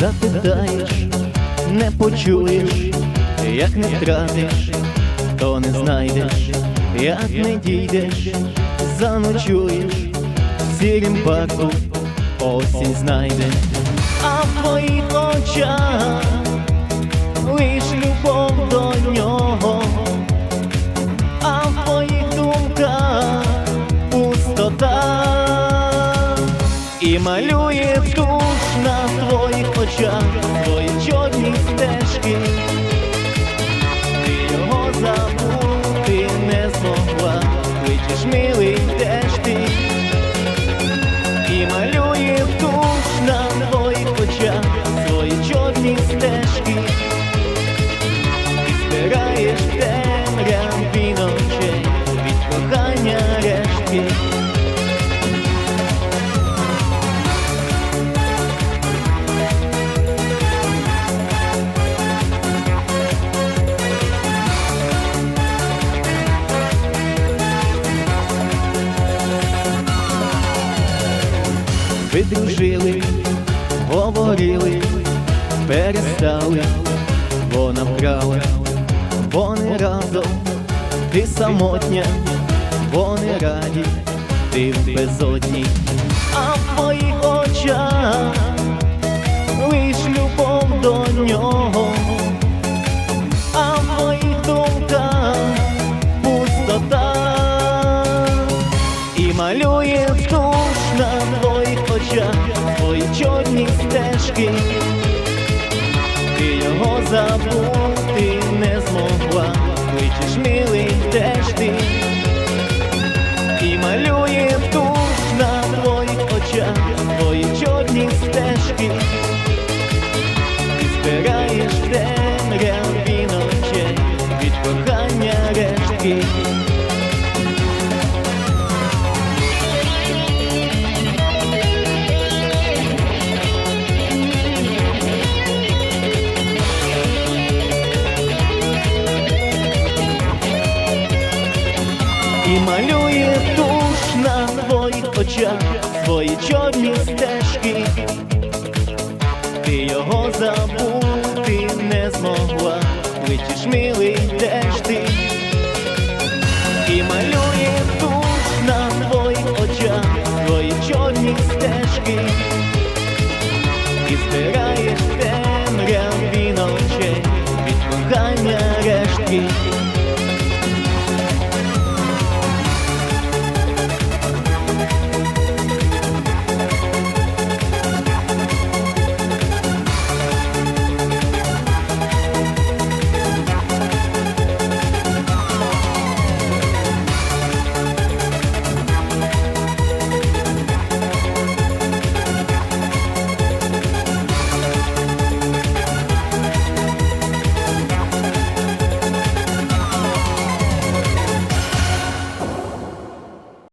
Запитаєш, не почуєш, як не втратиш, то не знайдеш, як не дійдеш, заночуєш, сірім парку осінь знайде, а в твоїх очах лиш любов до нього, а в твоїх думках пустота. І малює Ви дружили, говорили, перестали, вона вкрала, вони разом, ти самотня, вони раді, ти в безодні, а в твоїх твоїх твої чорні стежки. Ти його забути не змогла, кличеш милий теж ти і малює туш на твоїх очах твої чорні стежки. малює душ на твоїх очах твої чорні стежки, ти його забути не змогла, летіш милий теж ти? І малює душ на твоїх очах твої чорні стежки, і збираєш темряві ночей від кохання рештки.